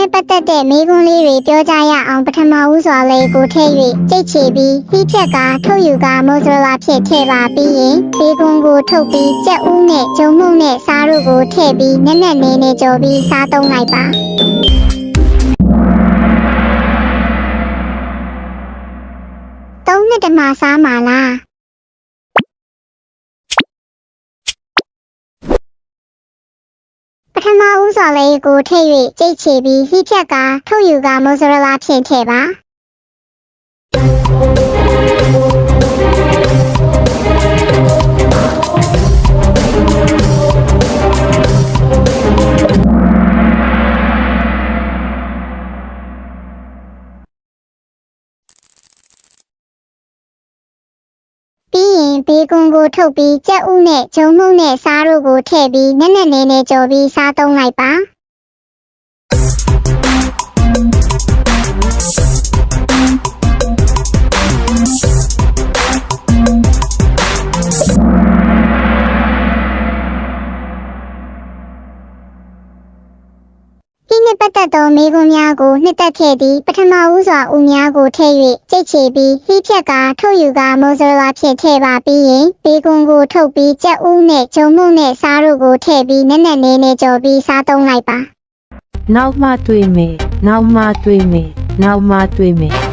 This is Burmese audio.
နဲ့ပတ်သက်တဲ့မိကွန်းလေးတွေပြောကြရအောင်ပထမဦးစွာလေးကိုထည့်၍ကြိတ်ချပြီးဟိဖြက်ကထုတ်ယူကမိုဇရလာဖြစ်ထည့်ပါပြီးရင်မိကွန်းကိုထုတ်ပြီးကြက်ဦးနဲ့ဂျုံမှုန့်နဲ့စားတို့ကိုထည့်ပြီးနက်နက်နေနေကြော်ပြီးစားသုံးလိုက်ပါသုံးနှစ်တမစားမှာလား ထမဦးစွာလေးကိုထည့်၍ကြိတ်ချပြီးဟိဖြက်ကထုတ်ယူကမိုဇရလာဖြင့်ထည့်ပါ ဘေကွန်ကိုထုတ်ပြီးကြက်ဥနဲ့ဂျုံမှုန့်နဲ့စားတို့ကိုထည့်ပြီးနက်နက်နေနေကြော်ပြီးစားသုံးလိုက်ပါ နှစ်ပတ်သက်သောမိကွန်းများကိုနှစ်သက်ခဲ့သည့်ပထမဦးစွာဦးများကိုထည့်၍ကြိတ်ချပြီးဟိဖြက်ကထုတ်ယူကမိုဇရလာဖြင့်ထည့်ပါပြီးရင်ဘေကွန်ကိုထုတ်ပြီးကြက်ဦးနဲ့ဂျုံမှုန့်နဲ့စားတို့ကိုထည့်ပြီးနက်နက်နေနေကြော်ပြီးစားသုံးလိုက်ပါနောက်မှတွေ့မယ်နောက်မှတွေ့မယ်နောက်မှတွေ့မယ်